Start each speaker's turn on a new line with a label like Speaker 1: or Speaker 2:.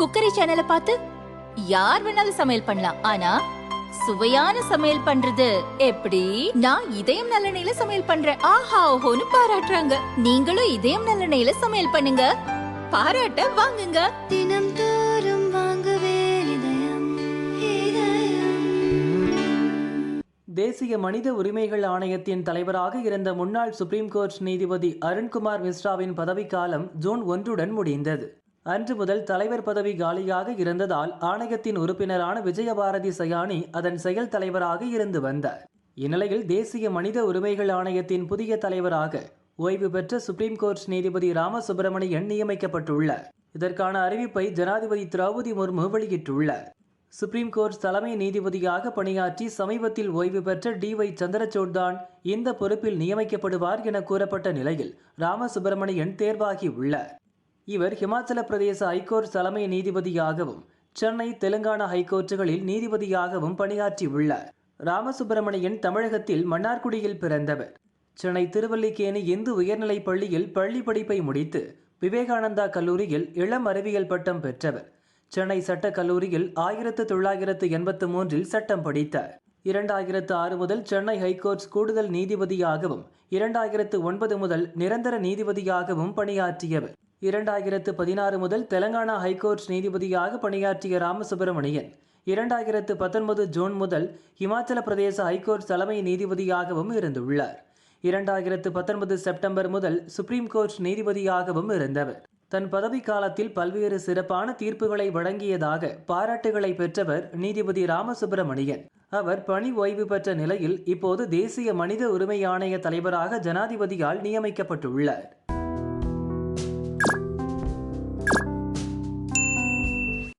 Speaker 1: cookery சேனலை பார்த்து யார் வேணாலும் சமையல் பண்ணலாம் ஆனா சுவையான சமையல் பண்றது எப்படி நான் இதயம் நல்லெண்ணெயில சமையல் பண்றேன் ஆஹா ஓஹோன்னு பாராட்டுறாங்க நீங்களும் இதயம் நல்லெண்ணெயில சமையல் பண்ணுங்க பாராட்ட வாங்குங்க தினம் தோறும் வாங்குவே
Speaker 2: தேசிய மனித உரிமைகள் ஆணையத்தின் தலைவராக இருந்த முன்னாள் சுப்ரீம் கோர்ட் நீதிபதி அருண்குமார் மிஸ்ராவின் பதவிக்காலம் ஜூன் ஒன்றுடன் முடிந்தது அன்று முதல் தலைவர் பதவி காலியாக இருந்ததால் ஆணையத்தின் உறுப்பினரான விஜயபாரதி சயானி அதன் செயல் தலைவராக இருந்து வந்தார் இந்நிலையில் தேசிய மனித உரிமைகள் ஆணையத்தின் புதிய தலைவராக ஓய்வு பெற்ற சுப்ரீம் கோர்ட் நீதிபதி ராமசுப்பிரமணியன் நியமிக்கப்பட்டுள்ளார் இதற்கான அறிவிப்பை ஜனாதிபதி திரௌபதி முர்மு வெளியிட்டுள்ளார் சுப்ரீம் கோர்ட் தலைமை நீதிபதியாக பணியாற்றி சமீபத்தில் ஓய்வு பெற்ற டி ஒய் சந்திரசூட் தான் இந்த பொறுப்பில் நியமிக்கப்படுவார் என கூறப்பட்ட நிலையில் ராமசுப்பிரமணியன் தேர்வாகியுள்ளார் இவர் ஹிமாச்சல பிரதேச ஹைகோர்ட் தலைமை நீதிபதியாகவும் சென்னை தெலுங்கானா ஹைகோர்ட்டுகளில் நீதிபதியாகவும் பணியாற்றியுள்ளார் ராமசுப்பிரமணியன் தமிழகத்தில் மன்னார்குடியில் பிறந்தவர் சென்னை திருவல்லிக்கேணி இந்து உயர்நிலைப் பள்ளியில் பள்ளி படிப்பை முடித்து விவேகானந்தா கல்லூரியில் இளம் அறிவியல் பட்டம் பெற்றவர் சென்னை சட்டக் கல்லூரியில் ஆயிரத்து தொள்ளாயிரத்து எண்பத்து மூன்றில் சட்டம் படித்தார் இரண்டாயிரத்து ஆறு முதல் சென்னை ஹைகோர்ட் கூடுதல் நீதிபதியாகவும் இரண்டாயிரத்து ஒன்பது முதல் நிரந்தர நீதிபதியாகவும் பணியாற்றியவர் இரண்டாயிரத்து பதினாறு முதல் தெலங்கானா ஹைகோர்ட் நீதிபதியாக பணியாற்றிய ராமசுப்பிரமணியன் இரண்டாயிரத்து பத்தொன்பது ஜூன் முதல் இமாச்சல பிரதேச ஹைகோர்ட் தலைமை நீதிபதியாகவும் இருந்துள்ளார் இரண்டாயிரத்து பத்தொன்பது செப்டம்பர் முதல் சுப்ரீம் கோர்ட் நீதிபதியாகவும் இருந்தவர் தன் பதவி காலத்தில் பல்வேறு சிறப்பான தீர்ப்புகளை வழங்கியதாக பாராட்டுகளை பெற்றவர் நீதிபதி ராமசுப்பிரமணியன் அவர் பணி ஓய்வு பெற்ற நிலையில் இப்போது தேசிய மனித உரிமை ஆணைய தலைவராக ஜனாதிபதியால் நியமிக்கப்பட்டுள்ளார்